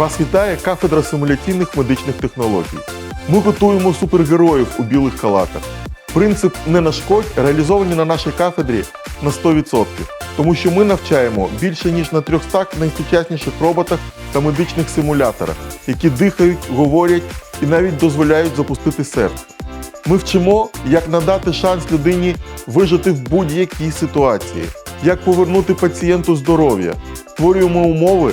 Вас вітає кафедра симуляційних медичних технологій. Ми готуємо супергероїв у білих халатах. Принцип не нашкодь реалізовані на нашій кафедрі на 100%, тому що ми навчаємо більше ніж на 300 найсучасніших роботах та медичних симуляторах, які дихають, говорять і навіть дозволяють запустити серце. Ми вчимо, як надати шанс людині вижити в будь-якій ситуації, як повернути пацієнту здоров'я, створюємо умови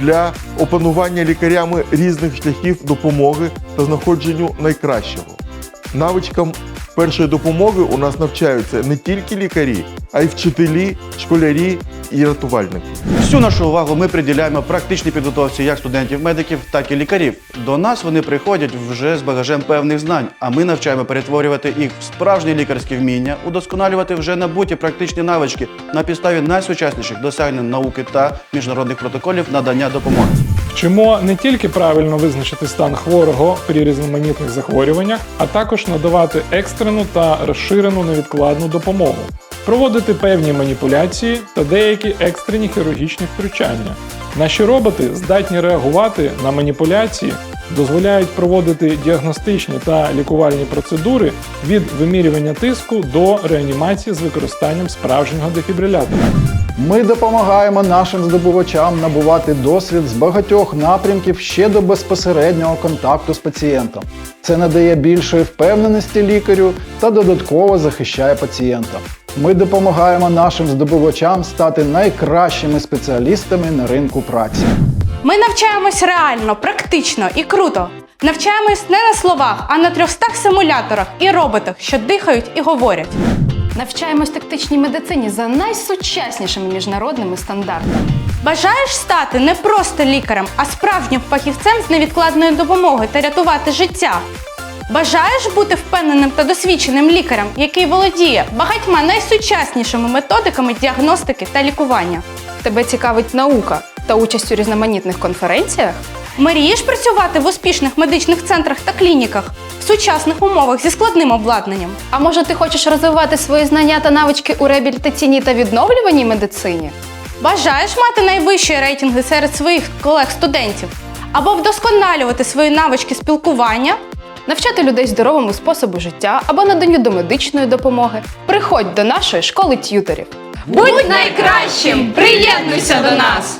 для опанування лікарями різних шляхів допомоги та знаходженню найкращого. Навичкам першої допомоги у нас навчаються не тільки лікарі, а й вчителі, школярі і рятувальники. Всю нашу увагу ми приділяємо практичній підготовці як студентів-медиків, так і лікарів. До нас вони приходять вже з багажем певних знань, а ми навчаємо перетворювати їх в справжні лікарські вміння, удосконалювати вже набуті практичні навички на підставі найсучасніших досягнень науки та міжнародних протоколів надання допомоги. Вчимо не тільки правильно визначити стан хворого при різноманітних захворюваннях, а також надавати екстрену та розширену невідкладну допомогу, проводити певні маніпуляції та деякі екстрені хірургічні втручання. Наші роботи здатні реагувати на маніпуляції, дозволяють проводити діагностичні та лікувальні процедури від вимірювання тиску до реанімації з використанням справжнього дефібрилятора. Ми допомагаємо нашим здобувачам набувати досвід з багатьох напрямків ще до безпосереднього контакту з пацієнтом. Це надає більшої впевненості лікарю та додатково захищає пацієнта. Ми допомагаємо нашим здобувачам стати найкращими спеціалістами на ринку праці. Ми навчаємось реально, практично і круто. Навчаємось не на словах, а на 300 симуляторах і роботах, що дихають і говорять. Навчаємось тактичній медицині за найсучаснішими міжнародними стандартами. Бажаєш стати не просто лікарем, а справжнім фахівцем з невідкладної допомоги та рятувати життя. Бажаєш бути впевненим та досвідченим лікарем, який володіє багатьма найсучаснішими методиками діагностики та лікування. Тебе цікавить наука та участь у різноманітних конференціях? Мрієш працювати в успішних медичних центрах та клініках в сучасних умовах зі складним обладнанням. А може ти хочеш розвивати свої знання та навички у реабілітаційній та відновлюваній медицині? Бажаєш мати найвищі рейтинги серед своїх колег-студентів або вдосконалювати свої навички спілкування? Навчати людей здоровому способу життя або наданню домедичної допомоги? Приходь до нашої школи т'юторів. Будь найкращим! Приєднуйся до нас!